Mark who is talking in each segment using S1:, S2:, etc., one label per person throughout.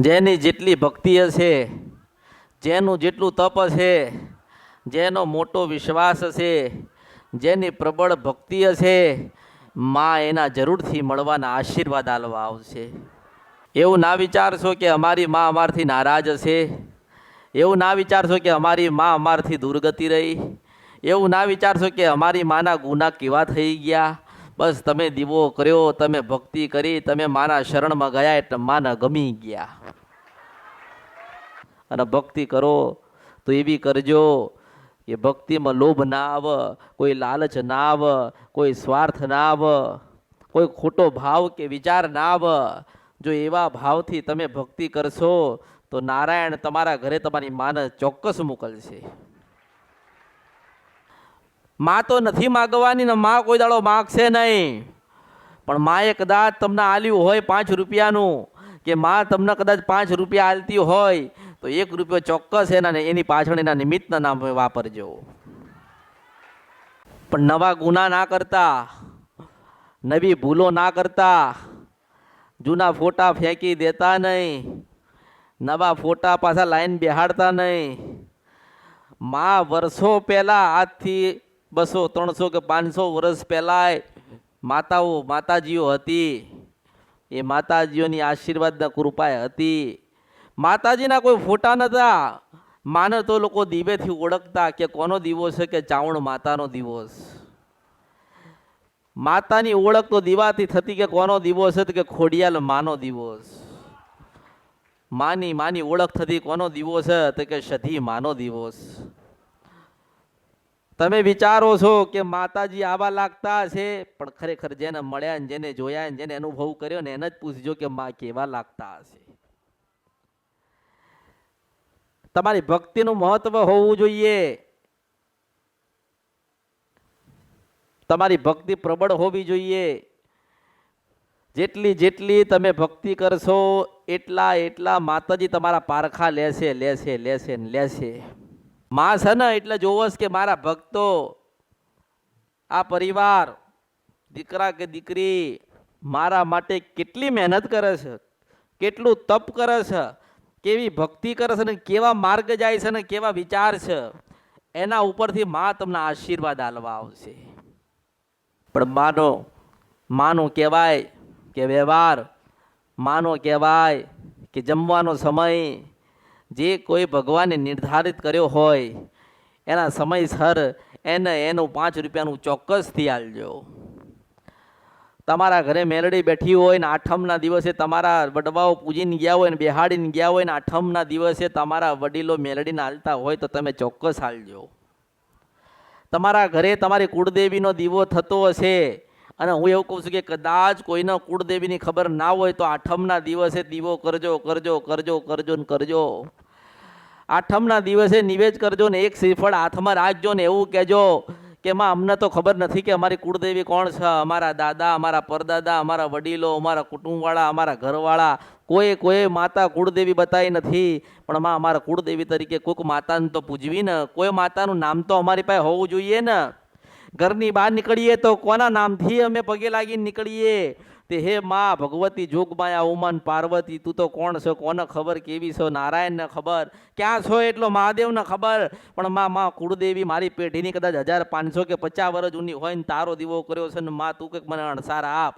S1: જેની જેટલી ભક્તિ હશે, જેનું જેટલું તપ હશે, જેનો મોટો વિશ્વાસ હશે, જેની પ્રબળ ભક્તિ હશે, માં એના જરૂરથી મળવાના આશીર્વાદ આલવા આવશે. એવું ના વિચારશો કે અમારી માં અમારથી નારાજ હશે, એવું ના વિચારશો કે અમારી માં અમારથી દુર્ગતિ રહી, એવું ના વિચારશો કે અમારી માના ગુના કેવા થઈ ગયા બસ તમે દીવો કર્યો, તમે ભક્તિ કરી, તમે માના શરણમાં ગયા એટલે માના ગમી ગયા. અને ભક્તિ કરો તો એવી કરજો કે ભક્તિમાં લોભ ના આવે, કોઈ લાલચ ના આવે, કોઈ સ્વાર્થ ના આવે, કોઈ ખોટો ભાવ કે વિચાર ના આવે. જો એવા ભાવથી તમે ભક્તિ કરશો તો નારાયણ તમારા ઘરે તમારી માને ચોક્કસ મોકલશે. માં તો નથી માગવાની ને માં કોઈ દાડો માગશે નહીં. પણ માએ કદાચ તમને આલ્યું હોય પાંચ રૂપિયાનું, કે માં તમને કદાચ પાંચ રૂપિયા આલતી હોય, તો એક રૂપિયો ચોક્કસ એના એની પાછળ એના નિમિત્તના નામે વાપરજો. પણ નવા ગુના ના કરતા, નવી ભૂલો ના કરતા, જૂના ફોટા ફેંકી દેતા નહીં, નવા ફોટા પાછા લાઈન બેહાડતા નહીં. માં વર્ષો પહેલાં આજથી બસો, ત્રણસો કે પાંચસો વર્ષ પહેલાંય માતાઓ, માતાજીઓ હતી. એ માતાજીઓની આશીર્વાદના કૃપાએ હતી. માતાજીના કોઈ ફોટા નહોતા. માને તો લોકો દીવેથી ઓળખતા કે કોનો દીવો છે કે ચાવણ માતાનો દિવસ. માતાની ઓળખ તો દીવાથી થતી કે કોનો દિવસ છે કે ખોડિયાલ માનો દિવસ. માની માની ઓળખ થતી કોનો દિવસ છે તો કે સધી માનો દિવસ. તમે વિચારો છો કે માતાજી આવા લાગતા હશે? પણ ખરેખર જેને મળ્યા ને જેને જોયા ને જેને અનુભવ કર્યો ને એને જ પૂછજો કે માં કેવા લાગતા હશે. તમારી ભક્તિનું મહત્વ હોવું જોઈએ. તમારી ભક્તિ પ્રબળ હોવી જોઈએ. જેટલી જેટલી તમે ભક્તિ કરશો, એટલા એટલા માતાજી તમારા પારખા લેશે લેશે લેશે ને લેશે. માં છે ને એટલે જોવસ કે મારા ભક્તો, આ પરિવાર, દીકરા કે દીકરી, મારા માટે કેટલી મહેનત કરે છે, કેટલું તપ કરે છે, કેવી ભક્તિ કરે છે ને કેવા માર્ગ જાય છે ને કેવા વિચાર છે, એના ઉપરથી માં તમને આશીર્વાદ આલવા આવશે. પણ માનો, માનું કહેવાય કે વ્યવહાર, માનો કહેવાય કે જમવાનો સમય જે કોઈ ભગવાને નિર્ધારિત કર્યો હોય, એના સમયસર એને એનું પાંચ રૂપિયાનું ચોક્કસથી આલજો તમારા ઘરે મેલડી બેઠી હોય ને આઠમના દિવસે તમારા વડવાઓ પૂજીને ગયા હોય ને બેહાડીને ગયા હોય ને આઠમના દિવસે તમારા વડીલો મેલડીને હાલતા હોય તો તમે ચોક્કસ હાલજો તમારા ઘરે તમારી કુળદેવીનો દીવો થતો હશે અને હું એવું કહું છું કે કદાચ કોઈને કુળદેવીની ખબર ના હોય તો આઠમના દિવસે દીવો કરજો કરજો કરજો કરજો ને કરજો. આઠમના દિવસે નિવેદ કરજો ને એક શ્રીફળ હાથમાં રાખજો ને એવું કહેજો કે, માં, અમને તો ખબર નથી કે અમારી કુળદેવી કોણ છે. અમારા દાદા, અમારા પરદાદા, અમારા વડીલો, અમારા કુટુંબવાળા, અમારા ઘરવાળા. કોઈ કોઈ માતા કુળદેવી બતાવી નથી. પણ માં, અમારા કુળદેવી તરીકે કોઈક માતાને તો પૂજવી ને. કોઈ માતાનું નામ તો અમારી પાસે હોવું જોઈએ ને. ઘરની બહાર નીકળીએ તો કોના નામથી અમે પગે લાગીને નીકળીએ? તે હે મા ભગવતી જોગમાયા ઉમન પાર્વતી, તું તો કોણ છો? કોને ખબર કેવી છો? નારાયણને ખબર? ક્યાં છો? એટલો મહાદેવને ખબર? પણ મા મા, કુળદેવી મારી પેઢીની કદાચ હજાર પાંચસો કે પચાસ વર્ષ જૂની હોય ને તારો દીવો કર્યો છે ને મા, તું કંઈક મને અણસાર આપ.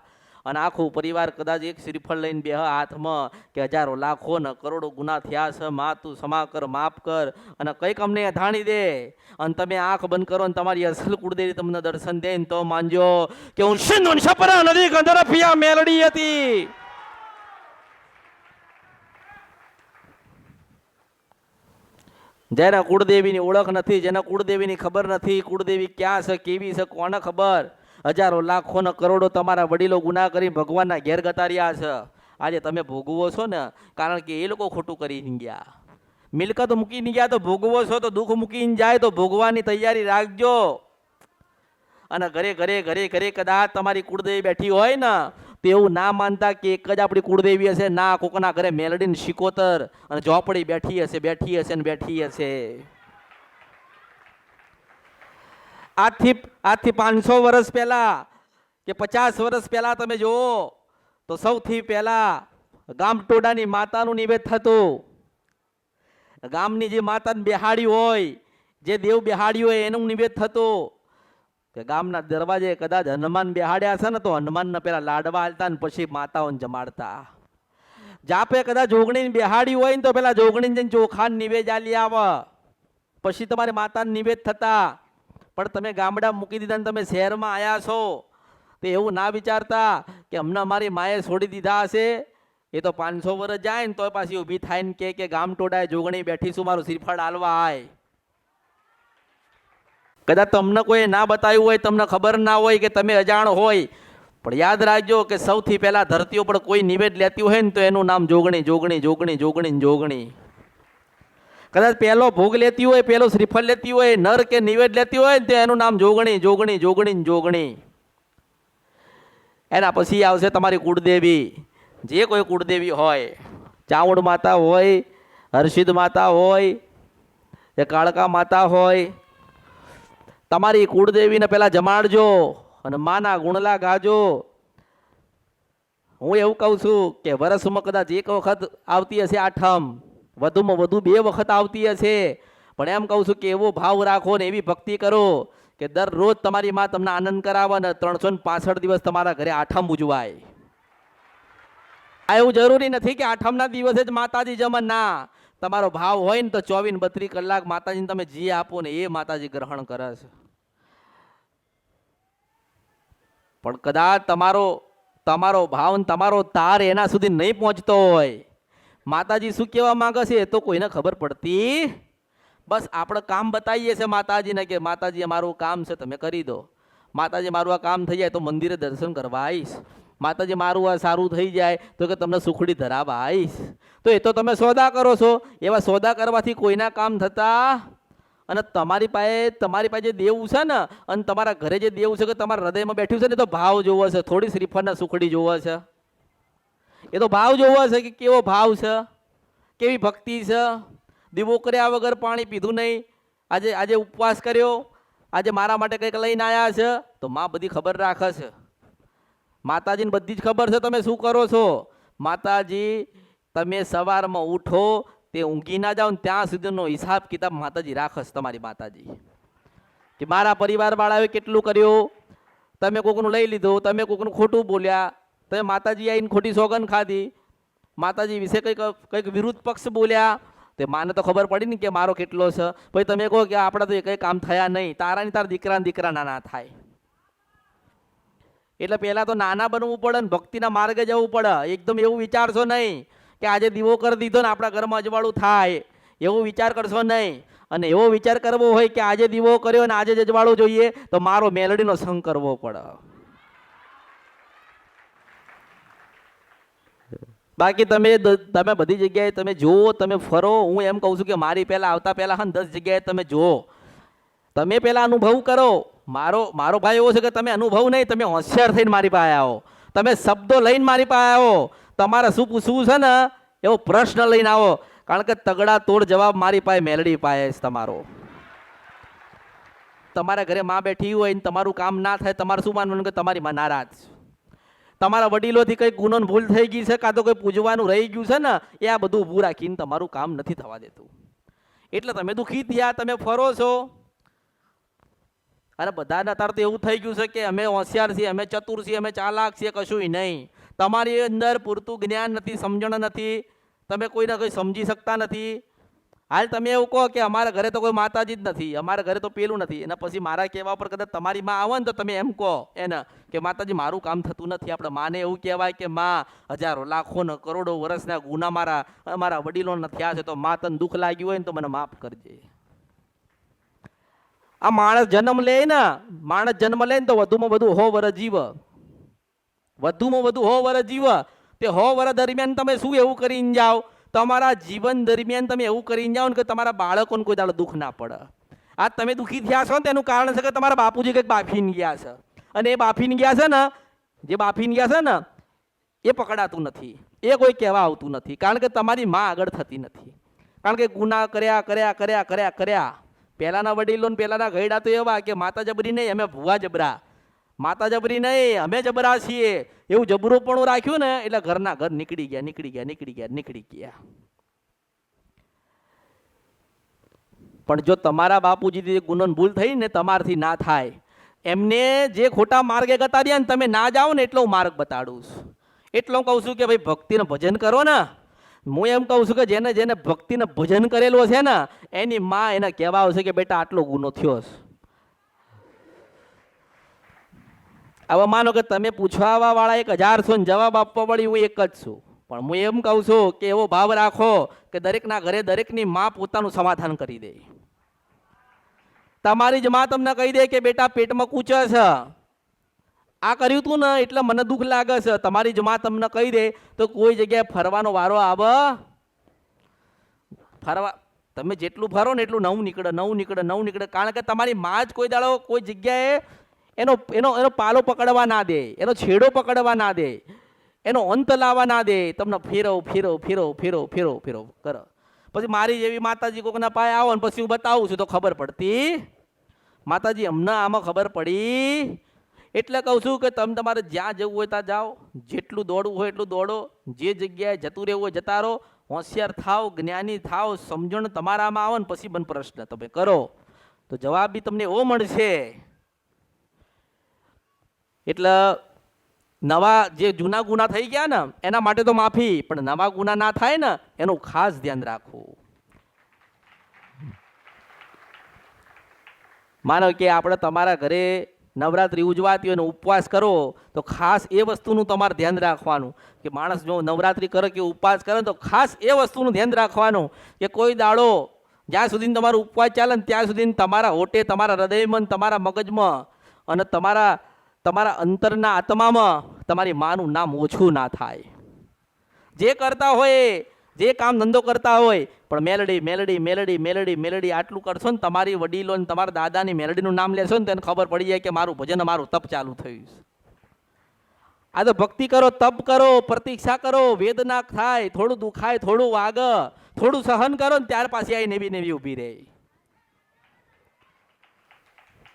S1: અને આખું પરિવાર કદાચ એક શ્રીફળ લઈને બે હાથમાં કે હજારો લાખો ને કરોડો ગુના થયા છે મા તું ક્ષમા કર, માફ કર અને કંઈક અમને ધાણી દે. અને તમે આંખ બંધ કરો ને તમારી અસલ કુળદેવી તમને દર્શન દે ને તો માનજો કે હું સિંધુ છપરા નદી ગંધરફિયા મેલડી હતી. જેને કુળદેવીની ઓળખ નથી, જેને કુળદેવીની ખબર નથી, કુળદેવી ક્યાં છે, કેવી છે, કોને ખબર? હજારો લાખો ને કરોડો તમારા વડીલો ગુના કરી ભગવાનના ઘેર ગતાર્યા છે. આજે તમે ભોગવો છો ને, કારણ કે એ લોકો ખોટું કરીને ગયા. મિલકત મૂકીને ગયા તો ભોગવો છો, તો દુઃખ મૂકીને જાય તો ભોગવાની તૈયારી રાખજો. અને ઘરે ઘરે ઘરે ઘરે કદાચ તમારી કુળદેવી બેઠી હોય ને તેવું ના માનતા કે એક જ આપણી કુળદેવી હશે, ના કોકના ઘરે મેલડીને શિકોતર અને ઝોપડી બેઠી હશે બેઠી હશે ને બેઠી હશે. આજથી આજથી પાંચસો વર્ષ પહેલા કે પચાસ વર્ષ પહેલા તમે જુઓ, તો સૌથી પહેલા ગામટોડાની માતાનું નિવેદ થતું. ગામની જે માતાને બેહાડી હોય, જે દેવ બેહાડી હોય, એનું નિવેદ થતું. કે ગામના દરવાજે કદાચ હનુમાન બેહાડ્યા છે ને, તો હનુમાનને પહેલાં લાડવા હાલતા ને પછી માતાઓને જમાડતા. જાપે કદાચ જોગણીને બેહાડી હોય ને, તો પહેલાં જોગણીને જઈને ચોખાને નિવેદ આલી આવે. પછી તમારી માતાને નિવેદ થતા. પણ તમે ગામડા મૂકી દીધા ને તમે શહેરમાં આવ્યા છો, તો એવું ના વિચારતા કે હમણાં મારી માએ છોડી દીધા હશે? એ તો પાંચસો વર્ષ જાય ને તોય પાછી ઊભી થાય ને કે ગામ ટોડાએ જોગણી બેઠીશું મારું શ્રીફળ હાલવા આય. કદાચ તમને કોઈ ના બતાવ્યું હોય, તમને ખબર ના હોય કે તમે અજાણ હોય, પણ યાદ રાખજો કે સૌથી પહેલાં ધરતી ઉપર કોઈ નિવેદ લેતી હોય ને તો એનું નામ જોગણી જોગણી જોગણી જોગણી જોગણી. કદાચ પહેલો ભોગ લેતી હોય, પહેલો શ્રીફળ લેતી હોય, નર કે નિવેદ લેતી હોય ને એનું નામ જોગણી જોગણી જોગણી જોગણી. એના પછી આવશે તમારી કુળદેવી. જે કોઈ કુળદેવી હોય, ચાવડ માતા હોય, હર્ષિદ માતા હોય, એ કાળકા માતા હોય, તમારી કુળદેવીને પહેલાં જમાડજો અને માના ગુણલા ગાજો. હું એવું કહું છું કે વરસમાં કદાચ એક વખત આવતી હશે આઠમ. વધુમાં વધુ બે વખત આવતી હશે. પણ એમ કહું છું કે એવો ભાવ રાખો ને એવી ભક્તિ કરો કે દરરોજ તમારી માં તમને આનંદ કરાવે ને ત્રણસો ને દિવસ તમારા ઘરે આઠમ ઉજવાય. આ એવું જરૂરી નથી કે આઠમના દિવસે જ માતાજી જમણ ના, તમારો ભાવ હોય ને તો ચોવીસ બત્રીસ કલાક માતાજીને તમે જી આપો ને એ માતાજી ગ્રહણ કરે છે. પણ કદાચ તમારો તમારો ભાવ તમારો તાર એના સુધી નહીં પહોંચતો હોય. માતાજી શું કહેવા માંગે છે એ તો કોઈને ખબર પડતી બસ આપણે કામ બતાવીએ છીએ માતાજીને કે માતાજી, અમારું કામ છે, તમે કરી દો. માતાજી, મારું આ કામ થઈ જાય તો મંદિરે દર્શન કરવા આવીશ. માતાજી, મારું આ સારું થઈ જાય તો કે તમને સુખડી ધરાવવા આવીશ. તો એ તો તમે સોદા કરો છો. એવા સોદા કરવાથી કોઈના કામ થતા? અને તમારી પાસે તમારી પાસે જે દેવું છે ને, અને તમારા ઘરે જે દેવું છે કે તમારા હૃદયમાં બેઠ્યું છે ને તો ભાવ જોવો છે. થોડી શ્રીફળના સુખડી જોવો છે. એ તો ભાવ જોવો છે કે કેવો ભાવ છે? કેવી ભક્તિ છે? દીવો કર્યા વગર પાણી પીધું નહીં. આજે આજે ઉપવાસ કર્યો. આજે મારા માટે કંઈક લઈને આવ્યા છે. તો માં બધી ખબર રાખે છે. માતાજીને બધી જ ખબર છે તમે શું કરો છો? માતાજી, તમે સવારમાં ઉઠો, તે ઊંઘી ના જાઓ ત્યાં સુધીનો હિસાબ કિતાબ માતાજી રાખે છે તમારી માતાજી. કે મારા પરિવારવાળાએ કેટલું કર્યું? તમે કોકનું લઈ લીધું, તમે કોકનું ખોટું બોલ્યા. તમે માતાજી આવીને ખોટી સોગન ખાધી. માતાજી વિશે કંઈક કંઈક વિરુદ્ધ પક્ષ બોલ્યા. તે માને તો ખબર પડી ને કે મારો કેટલો છે. પછી તમે કહો કે આપણા તો એ કંઈ કામ થયા નહીં. તારા ને તારા દીકરા દીકરા નાના થાય. એટલે પહેલાં તો નાના બનવું પડે ને ભક્તિના માર્ગે જવું પડે. એકદમ એવું વિચારશો નહીં કે આજે દીવો કરી દીધો ને આપણા ઘરમાં અજવાળું થાય. એવો વિચાર કરશો નહીં. અને એવો વિચાર કરવો હોય કે આજે દીવો કર્યો ને આજે જ અજવાળું જોઈએ, તો મારો મેલડીનો સંગ કરવો પડે. બાકી તમે તમે બધી જગ્યાએ તમે જુઓ, તમે ફરો. હું એમ કહું છું કે મારી પહેલાં આવતા પહેલાં હા દસ જગ્યાએ તમે જુઓ. તમે પહેલાં અનુભવ કરો. મારો મારો ભાઈ એવો છે કે તમે અનુભવ નહીં, તમે હોશિયાર થઈને મારી પાસે આવો. તમે શબ્દો લઈને મારી પાસે આવો. તમારે શું પૂછવું છે ને? એવો પ્રશ્ન લઈને આવો. કારણ કે તગડા તોડ જવાબ મારી પાસે મેલડી પાસે તમારો. તમારા ઘરે માં બેઠી હોય ને તમારું કામ ના થાય, તમારે શું માનવાનું કે તમારી માં નારાજ. તમારા વડીલોથી કંઈ ગુનો ભૂલ થઈ ગઈ છે, કાં તો કંઈ પૂજવાનું રહી ગયું છે ને, એ આ બધું ઊભું રાખીને તમારું કામ નથી થવા દેતું. એટલે તમે દુઃખી થયા, તમે ફરો છો. અરે બધાને અત્યારે તો એવું થઈ ગયું છે કે અમે હોશિયાર છીએ, અમે ચતુર છીએ, અમે ચાલાક છીએ કશું નહીં. તમારી અંદર પૂરતું જ્ઞાન નથી, સમજણ નથી. તમે કોઈને કંઈ સમજી શકતા નથી. હાલ તમે એવું કહો કે અમારા ઘરે તો કોઈ માતાજી જ નથી, અમારા ઘરે તો પેલું નથી. એના પછી મારા કહેવા પર કદાચ તમારી માં આવે ને તો તમે એમ કહો એને કે, માતાજી, મારું કામ થતું નથી. આપણે માને એવું કહેવાય કે, માં, હજારો લાખો ને કરોડો વર્ષના ગુના મારા મારા વડીલો થયા છે, તો મા તને દુઃખ લાગ્યું હોય ને તો મને માફ કરજે. આ માણસ જન્મ લે ને, માણસ જન્મ લે ને તો વધુમાં વધુ હો વર જીવ. વધુમાં વધુ હો વર જીવ. તે હો વર દરમિયાન તમે શું એવું કરીને જાઓ? તમારા જીવન દરમિયાન તમે એવું કરીને જાઓ ને કે તમારા બાળકોને કોઈ દાડો દુઃખ ના પડે. આ તમે દુઃખી થયા છો ને તેનું કારણ છે કે તમારા બાપુજી કંઈક બાફીને ગયા છે. અને એ બાફીને ગયા છે ને, જે બાફીને ગયા છે ને, એ પકડાતું નથી. એ કોઈ કહેવા આવતું નથી. કારણ કે તમારી માં આગળ થતી નથી. કારણ કે ગુના કર્યા કર્યા કર્યા કર્યા કર્યા. પહેલાંના વડીલો ને પહેલાંના ગયડા તો એવા કે માતા જબરી નહીં, અમે ભુવા જબરા. માતા જબરી નહીં, અમે જબરા છીએ. એવું જબરું પણ રાખ્યું ને, એટલે ઘરના ઘર નીકળી ગયા નીકળી ગયા નીકળી ગયા નીકળી ગયા. પણ જો તમારા બાપુજીથી ગુનો ભૂલ થઈ ને તમારથી ના થાય, એમને જે ખોટા માર્ગે ગતા રહ્યા ને તમે ના જાઓ ને એટલો માર્ગ બતાડું છું. એટલો હું કહું છું કે ભાઈ ભક્તિનું ભજન કરો ને. હું એમ કહું છું કે જેને જેને ભક્તિને ભજન કરેલું છે ને, એની માં એને કહેવા આવશે કે બેટા આટલો ગુનો થયો છે. હવે માનો કે તમે પૂછવા વાળા એક હજાર છો ને જવાબ આપવા વળી હું એક જ છું. પણ હું એમ કહું છું કે એવો ભાવ રાખો કે દરેકના ઘરે દરેકની માં પોતાનું સમાધાન કરી દે. તમારી જ માં તમને કહી દે કે બેટા પેટમાં કૂચે છે. આ કર્યું તું ને એટલે મને દુઃખ લાગે છે. તમારી જ માં તમને કહી દે તો કોઈ જગ્યાએ ફરવાનો વારો આવે? ફરવા તમે જેટલું ફરો ને એટલું નવું નીકળે નવું નીકળે નવું નીકળે. કારણ કે તમારી માં જ કોઈ દાડો કોઈ જગ્યાએ એનો એનો એનો પાલો પકડવા ના દે, એનો છેડો પકડવા ના દે, એનો અંત લાવવા ના દે. તમને ફેરવ ફેરવ ફેરવ ફેરવ ફેરવ ફેરવ, કરો. પછી મારી જેવી માતાજી કોકના પાય આવો ને પછી હું બતાવું છું તો ખબર પડતી. માતાજી હમણાં આમાં ખબર પડી. એટલે કહું છું કે તમે તમારે જ્યાં જવું હોય ત્યાં જાઓ. જેટલું દોડવું હોય એટલું દોડો. જે જગ્યાએ જતું રહેવું હોય જતા રહો. હોશિયાર થાવ, જ્ઞાની થાવ, સમજણ તમારામાં આવે ને પછી બન પ્રશ્ન તમે કરો. તો જવાબ બી તમને એવો મળશે. એટલે નવા જે જૂના ગુના થઈ ગયા ને, એના માટે તો માફી, પણ નવા ગુના ના થાય ને, એનું ખાસ ધ્યાન રાખવું. માનો કે આપણે તમારા ઘરે નવરાત્રિ ઉજવાતી હોય ને, ઉપવાસ કરો, તો ખાસ એ વસ્તુનું તમારે ધ્યાન રાખવાનું. કે માણસ જો નવરાત્રિ કરે કે ઉપવાસ કરે તો ખાસ એ વસ્તુનું ધ્યાન રાખવાનું. કે કોઈ દાડો જ્યાં સુધી તમારો ઉપવાસ ચાલે ને, ત્યાં સુધી તમારા હોટે તમારા હૃદયમાં તમારા મગજમાં અને તમારા તમારા અંતરના આત્મામાં તમારી માનું નામ ઓછું ના થાય. જે કરતા હોય, જે કામ ધંધો કરતા હોય, પણ મેલડી મેલડી મેલડી મેલડી મેલડી આટલું કરશો ને તમારી વડીલો ને તમારા દાદાની મેલડીનું નામ લેશો ને તેને ખબર પડી જાય કે મારું ભજન મારું તપ ચાલુ થયું છે. આ તો ભક્તિ કરો, તપ કરો, પ્રતીક્ષા કરો, વેદના થાય, થોડું દુખાય, થોડું વાગ, થોડું સહન કરો ને ત્યાર પાછી આવી નેવી નેવી ઊભી રહે.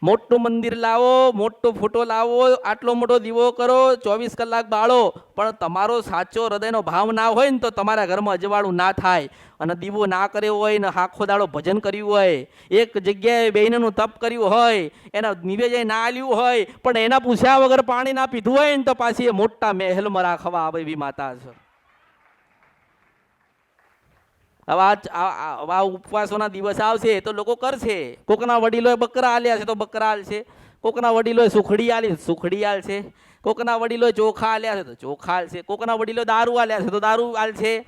S1: મોટું મંદિર લાવો, મોટો ફોટો લાવો, આટલો મોટો દીવો કરો, ચોવીસ કલાક બાળો. પણ તમારો સાચો હૃદયનો ભાવ ના હોય ને તો તમારા ઘરમાં અજવાળું ના થાય. અને દીવો ના કર્યો હોય ને આખો દાડો ભજન કર્યું હોય, એક જગ્યાએ બેનનું તપ કર્યું હોય, એના નિવેદય ના આલ્યું હોય, પણ એના પૂછ્યા વગર પાણી ના પીધું હોય ને તો પાછી એ મોટા મહેલમાં રાખવા આવે એવી માતા છે. હવે આ ચ- આ આ- હવે આ ઉપવાસોના દિવસ આવશે તો લોકો કરશે. કોકના વડીલોએ બકરા આલ્યા છે તો બકરા આલશે. કોકના વડીલોએ સુખડી આલી સુખડી આલશે. કોકના વડીલોએ ચોખા આલ્યા છે તો ચોખા આલશે. કોકના વડીલો દારૂ આલ્યા છે તો દારૂ આલશે.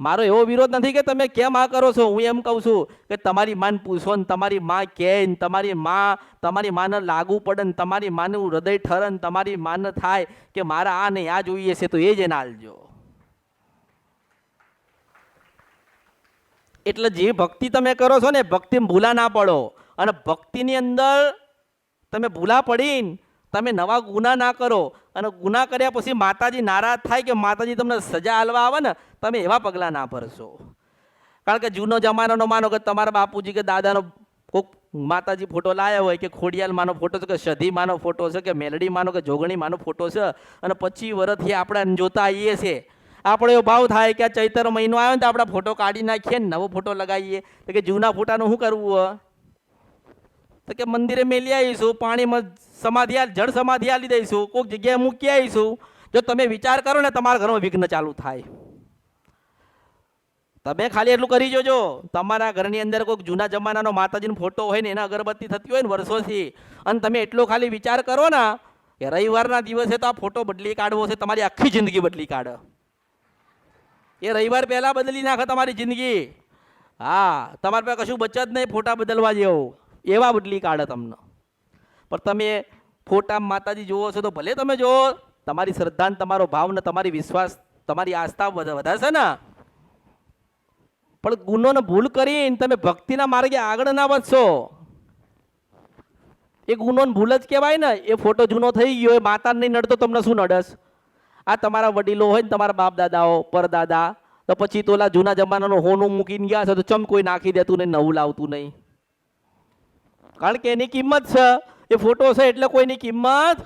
S1: મારો એવો વિરોધ નથી કે તમે કેમ આ કરો છો? હું એમ કહું છું કે તમારી માન પૂછો ને તમારી માં કહે ને તમારી માં તમારી માને લાગુ પડે ને તમારી માનું હૃદય ઠરે ને તમારી માને થાય કે મારા આ નહીં આ જોઈએ છે તો એ જ એને આલજો. એટલે જે ભક્તિ તમે કરો છો ને ભક્તિ ભૂલા ના પડો. અને ભક્તિની અંદર તમે ભૂલા પડીને, તમે નવા ગુના ના કરો. અને ગુના કર્યા પછી માતાજી નારાજ થાય કે માતાજી તમને સજા હાલવા આવે ને, તમે એવા પગલાં ના ભરશો. કારણ કે જૂનો જમાનાનો માનો કે તમારા બાપુજી કે દાદાનો કોઈક માતાજી ફોટો લાવ્યા હોય કે ખોડિયાલ માનો ફોટો છે કે સધી માનો ફોટો છે કે મેલડી માનો કે જોગણી માનો ફોટો છે. અને પછી વર્ષથી આપણે જોતા આવીએ છીએ. આપણો એવો ભાવ થાય કે આ ચૈતર મહિનો આવ્યો ને તો આપણે ફોટો કાઢી નાખીએ ને નવો ફોટો લગાવીએ. તો કે જૂના ફોટાનું શું કરવું તો કે મંદિરે મેલી આવીશું, પાણીમાં સમાધિ જળ સમાધિ આલી દઈશું, કોઈક જગ્યાએ મૂકી આવીશું. જો તમે વિચાર કરો ને તમારા ઘરમાં વિઘ્ન ચાલુ થાય. તમે ખાલી એટલું કરી જોજો. તમારા ઘરની અંદર કોઈક જૂના જમાનાનો માતાજીનો ફોટો હોય ને એના અગરબત્તી થતી હોય ને વર્ષોથી, અને તમે એટલો ખાલી વિચાર કરો ને કે રવિવારના દિવસે તો આ ફોટો બદલી કાઢવો છે, તમારી આખી જિંદગી બદલી કાઢે. એ રવિવાર પહેલાં બદલી નાખે તમારી જિંદગી. હા, તમારે પાસે કશું બચત નહીં, ફોટા બદલવા જેવું. એવા બદલી કાઢે તમને. પણ તમે ફોટા માતાજી જુઓ છો તો ભલે તમે જુઓ, તમારી શ્રદ્ધાને, તમારો ભાવ ને તમારી વિશ્વાસ, તમારી આસ્થા વધ- વધારશે ને. પણ ગુનોને ભૂલ કરીને તમે ભક્તિના માર્ગે આગળ ના વધશો. એ ગુનોને ભૂલ જ કહેવાય ને, એ ફોટો જૂનો થઈ ગયો, એ માતા નહીં નડતો, તમને શું નડસ આ તમારા વડીલો હોય ને તમારા બાપ દાદાઓ પરદાદા, તો પછી તો ઓલા જૂના જમાનાનો હોનું મૂકીને ગયા છે તો ચમ કોઈ નાખી દેતું નહીં, નવું લાવતું નહીં. કારણ કે એની કિંમત છે. એ ફોટો છે એટલે કોઈની કિંમત?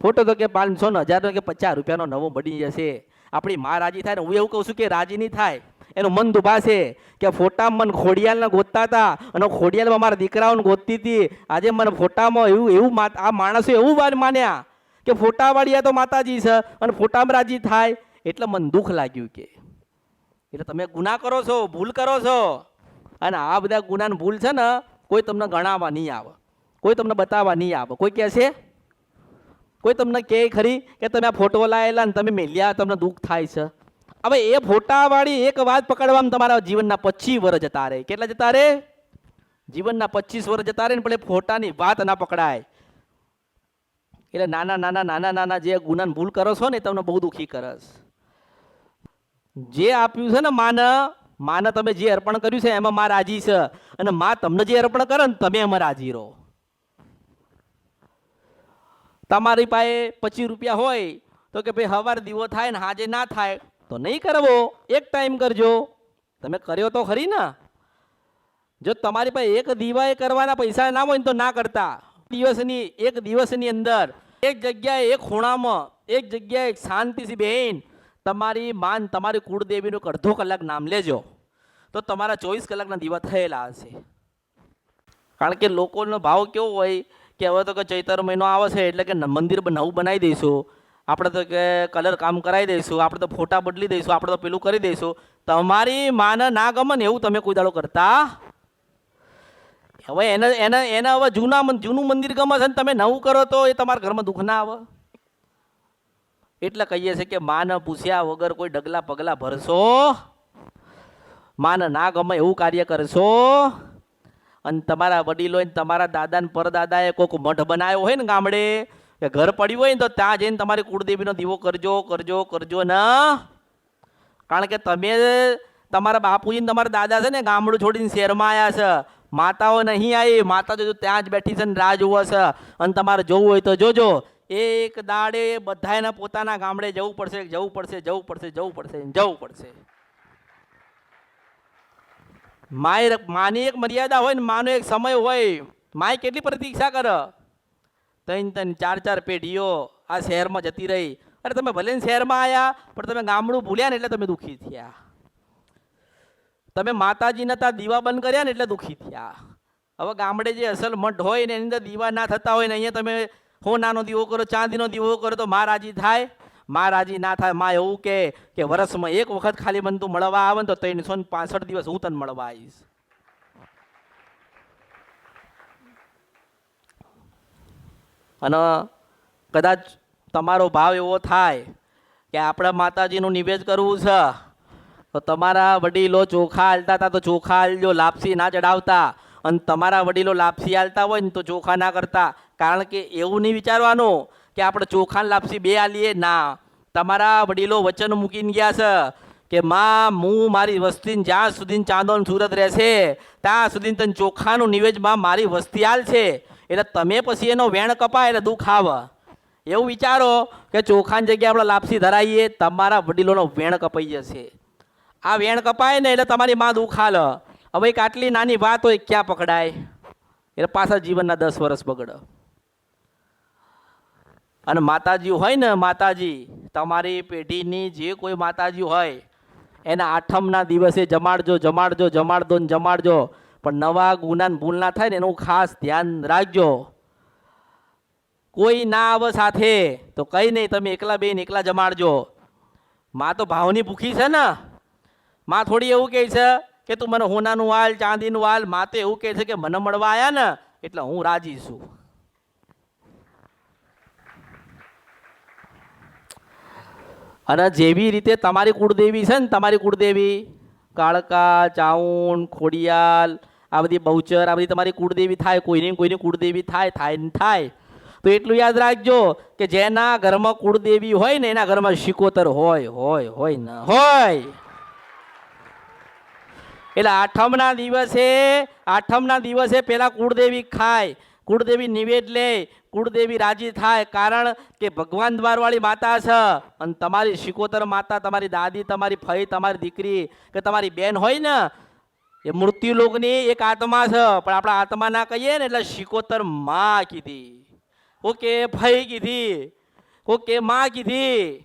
S1: ફોટો તો કે પાંચસો ને હજાર કે પચાસ રૂપિયાનો નવો બની જશે. આપણી માં રાજી થાય ને, હું એવું કહું છું કે રાજી નહીં થાય. એનું મન દુભાશે કે ફોટામાં મને ખોડિયાલને ગોતતા હતા અને ખોડિયાલમાં મારા દીકરાઓને ગોતતી હતી. આજે મને ફોટામાં એવું એવું આ માણસો એવું માન્યા. કે ફોટાવાળી આ તો માતાજી છે, અને ફોટામાં રાજી થાય. એટલે મને દુઃખ લાગ્યું કે, એટલે તમે ગુના કરો છો, ભૂલ કરો છો. અને આ બધા ગુનાની ભૂલ છે ને, કોઈ તમને ગણાવવા નહીં આવે. કોઈ તમને બતાવવા નહીં આવે. કોઈ કહેશે કોઈ તમને કહે ખરી કે તમે આ ફોટો લાયેલા ને તમે મેલ્યા, તમને દુઃખ થાય છે? હવે એ ફોટાવાળી એક વાત પકડવામાં તમારા જીવનના પચીસ વર્ષ જતા રહે. કેટલા જતા રહે? જીવનના પચીસ વર્ષ જતા રહે ને, પણ એ ફોટાની વાત ના પકડાય. એટલે નાના નાના નાના નાના જે ગુનાને ભૂલ કરો છો ને તમને બહુ દુઃખી કરસ જે આપ્યું છે ને માને માને તમે જે અર્પણ કર્યું છે એમાં મા રાજી છે. અને માં તમને જે અર્પણ કરે ને, તમે એમાં રાજી રહો. તમારી પાસે પચીસ રૂપિયા હોય, તો કે ભાઈ હવાર દીવો થાય ને, હાજે ના થાય, તો નહીં કરવો. એક ટાઈમ કરજો. તમે કર્યો તો ખરી ને. જો તમારી પાસે એક દીવાએ કરવાના પૈસા ના હોય ને, તો ના કરતા. દિવસની, એક દિવસની અંદર એક જગ્યાએ એક ખૂણામાં, એક જગ્યાએ શાંતિથી બેન તમારી માન, તમારી કુળદેવીનું અડધો કલાક નામ લેજો. તો તમારા ચોવીસ કલાકના દીવા થયેલા હશે. કારણ કે લોકોનો ભાવ કેવો હોય કે હવે તો કે ચૈતર મહિનો આવે છે, એટલે કે મંદિર નવું બનાવી દઈશું. આપણે તો કે કલર કામ કરાવી દઈશું, આપણે તો ફોટા બદલી દઈશું, આપણે તો પેલું કરી દઈશું. તમારી માને ના ગમન એવું તમે કોઈ દાડો કરતા હવે એને એને એને હવે જૂના જૂનું મંદિર ગમે છે ને તમે નવું કરો તો એ તમારા ઘરમાં દુઃખ ના આવે. એટલે કહીએ છીએ કે માને પૂછ્યા વગર કોઈ ડગલા પગલા ભરશો. માને ના ગમે એવું કાર્ય કરશો. અને તમારા વડીલો તમારા દાદા ને પરદાદાએ કોઈક મઠ બનાવ્યો હોય ને ગામડે કે ઘર પડ્યું હોય ને તો ત્યાં જઈને તમારી કુળદેવીનો દીવો કરજો કરજો કરજો ને. કારણ કે તમે તમારા બાપુજી તમારા દાદા છે ને ગામડું છોડીને શહેરમાં આવ્યા છે. માતાઓ નહીં આવી માતા જોજો ત્યાં જ બેઠી છે ને રાહ જોવે છે. અને તમારે જોવું હોય તો જોજો. એક દાડે બધાને પોતાના ગામડે જવું પડશે જવું પડશે જવું પડશે જવું પડશે જવું પડશે. માય માની એક મર્યાદા હોય ને માનો એક સમય હોય. માય કેટલી પ્રતીક્ષા કરે? ત્રણ ત્રણ ચાર ચાર પેઢીઓ આ શહેરમાં જતી રહી. અરે તમે ભલે શહેરમાં આવ્યા પણ તમે ગામડું ભૂલ્યા ને એટલે તમે દુઃખી થયા. તમે માતાજીના ત્યાં દીવા બંધ કર્યા ને એટલે દુઃખી થયા. હવે ગામડે જે અસલ મઠ હોય ને એની અંદર દીવા ના થતા હોય ને અહીંયા તમે હોનાનો દીવો કરો, ચાંદીનો દીવો કરો તો મા રાજી થાય. મા રાજી ના થાય, મા એવું કે કે વર્ષમાં એક વખત ખાલી મને તું મળવા આવે ને તો ત્રણસો ને પાસઠ દિવસ હું તને મળવા આવીશ. અને કદાચ તમારો ભાવ એવો થાય કે આપણે માતાજીનું નિવેદ કરવું છે. તો તમારા વડીલો ચોખા હાલતા હતા તો ચોખા હાલજો લાપસી ના ચડાવતા. અને તમારા વડીલો લાપસી હાલતા હોય ને તો ચોખા ના કરતા. કારણ કે એવું નહીં વિચારવાનું કે આપણે ચોખા લાપસી બે આલીએ. ના, તમારા વડીલો વચન મૂકીને ગયા છે કે માં, હું મારી વસ્તીને જ્યાં સુધી ચાંદો સુરત રહેશે, ત્યાં સુધી તને ચોખાનું નિવેદમાં મારી વસ્તી હાલ છે એટલે તમે પછી એનો વેણ કપાય એટલે દુઃખ આવે એવું વિચારો કે ચોખાની જગ્યાએ આપણે લાપસી ધરાવીએ તમારા વડીલોનો વેણ કપાઈ જશે. આ વેણ કપાય ને એટલે તમારી માં દુખાલ હવે એક આટલી નાની વાત હોય, ક્યાં પકડાય? એટલે પાછા જીવનના દસ વર્ષ બગડ. અને માતાજી હોય ને, માતાજી, તમારી પેઢીની જે કોઈ માતાજી હોય, એના આઠમના દિવસે જમાડજો જમાડજો જમાડજો ને જમાડજો. પણ નવા ગુનાન ભૂલ ના થાય ને, એનું ખાસ ધ્યાન રાખજો. કોઈ ના આવે સાથે, તો કંઈ નહીં, તમે એકલા બેન એકલા જમાડજો. માં તો ભાવની ભૂખી છે ને. માં થોડી એવું કહે છે કે તું મને હોનાનું વાલ, ચાંદીનું વાલ, માં તો એવું કહે છે કે મને મળવા આવ્યા ને, એટલે હું રાજી છું. અને જેવી રીતે તમારી કુળદેવી છે ને, તમારી કુળદેવી, કાળકા, ચાઉન, ખોડિયાલ, આ બધી બહુચર, આ બધી તમારી કુળદેવી થાય, કોઈની કોઈની કુળદેવી થાય થાય ને થાય. તો એટલું યાદ રાખજો કે જેના ઘરમાં કુળદેવી હોય ને, એના ઘરમાં શિકોતર હોય હોય હોય ને, હોય. એટલે આઠમના દિવસે આઠમના દિવસે પહેલાં કુળદેવી ખાય, કુળદેવી નિવેદ લે, કુળદેવી રાજી થાય. કારણ કે ભગવાન દ્વારવાળી માતા છે. અને તમારી શિકોતર માતા, તમારી દાદી, તમારી ફઈ, તમારી દીકરી કે તમારી બેન હોય ને, એ મૃત્યુલોકની એક આત્મા છે. પણ આપણા આત્મા ના કહીએ ને એટલે શિકોતરમાં કીધી. ઓકે, ફઈ કીધી. ઓકે, માં કીધી.